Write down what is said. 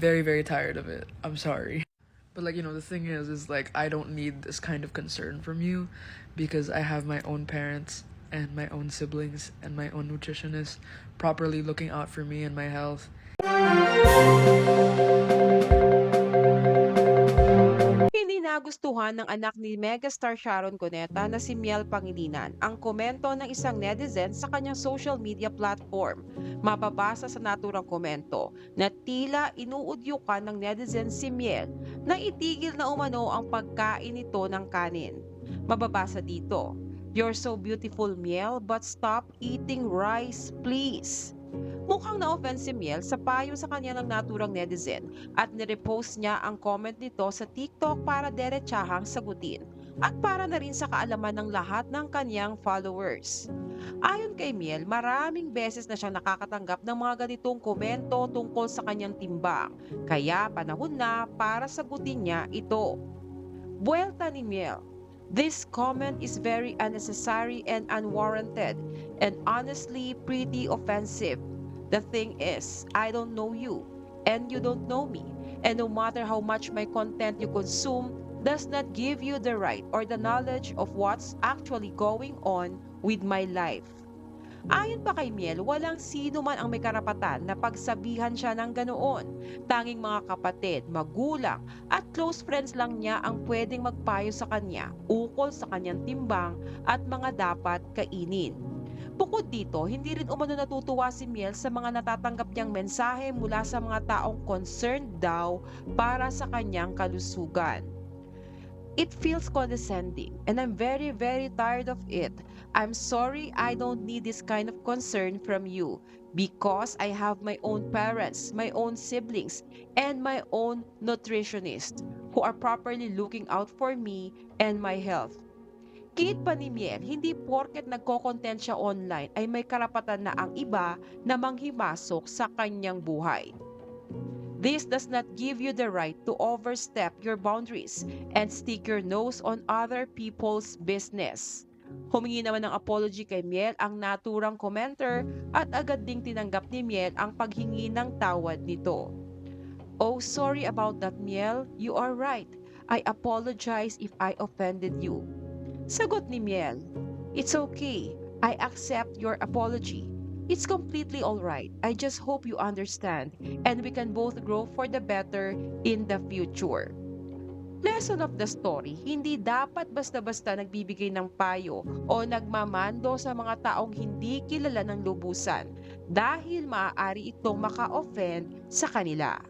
very, very tired of it. I'm sorry. But like, you know, the thing is, is like, I don't need this kind of concern from you because I have my own parents and my own siblings and my own nutritionist properly looking out for me and my health. Nagustuhan ng anak ni megastar Sharon Cuneta na si Miel Pangilinan ang komento ng isang netizen sa kanyang social media platform. Mababasa sa naturang komento na tila inuudyukan ng netizen si Miel na itigil na umano ang pagkain nito ng kanin. Mababasa dito, You're so beautiful, Miel, but stop eating rice, please. Mukhang na-offend si Miel sa payo sa kanya ng naturang netizen at nirepost niya ang comment nito sa TikTok para derechahang sagutin at para na rin sa kaalaman ng lahat ng kanyang followers. Ayon kay Miel, maraming beses na siyang nakakatanggap ng mga ganitong komento tungkol sa kanyang timbang, kaya panahon na para sagutin niya ito. Buelta ni Miel, This comment is very unnecessary and unwarranted and honestly pretty offensive. The thing is, I don't know you and you don't know me. And no matter how much my content you consume does not give you the right or the knowledge of what's actually going on with my life. Ayon pa kay Miel, walang sino man ang may karapatan na pagsabihan siya ng ganoon. Tanging mga kapatid, magulang at close friends lang niya ang pwedeng magpayo sa kanya ukol sa kanyang timbang at mga dapat kainin. Bukod dito, hindi rin umano natutuwa si Miel sa mga natatanggap niyang mensahe mula sa mga taong concerned daw para sa kanyang kalusugan. It feels condescending and I'm very very tired of it. I'm sorry I don't need this kind of concern from you because I have my own parents, my own siblings, and my own nutritionist who are properly looking out for me and my health. Kiit pa ni Miel, hindi porket nagko-content siya online ay may karapatan na ang iba na manghimasok sa kanyang buhay. This does not give you the right to overstep your boundaries and stick your nose on other people's business. Humingi naman ng apology kay Miel ang naturang commenter at agad ding tinanggap ni Miel ang paghingi ng tawad nito. Oh, sorry about that, Miel. You are right. I apologize if I offended you. Sagot ni Miel, It's okay. I accept your apology. It's completely alright. I just hope you understand and we can both grow for the better in the future. Lesson of the story, hindi dapat basta-basta nagbibigay ng payo o nagmamando sa mga taong hindi kilala ng lubusan dahil maaari itong maka-offend sa kanila.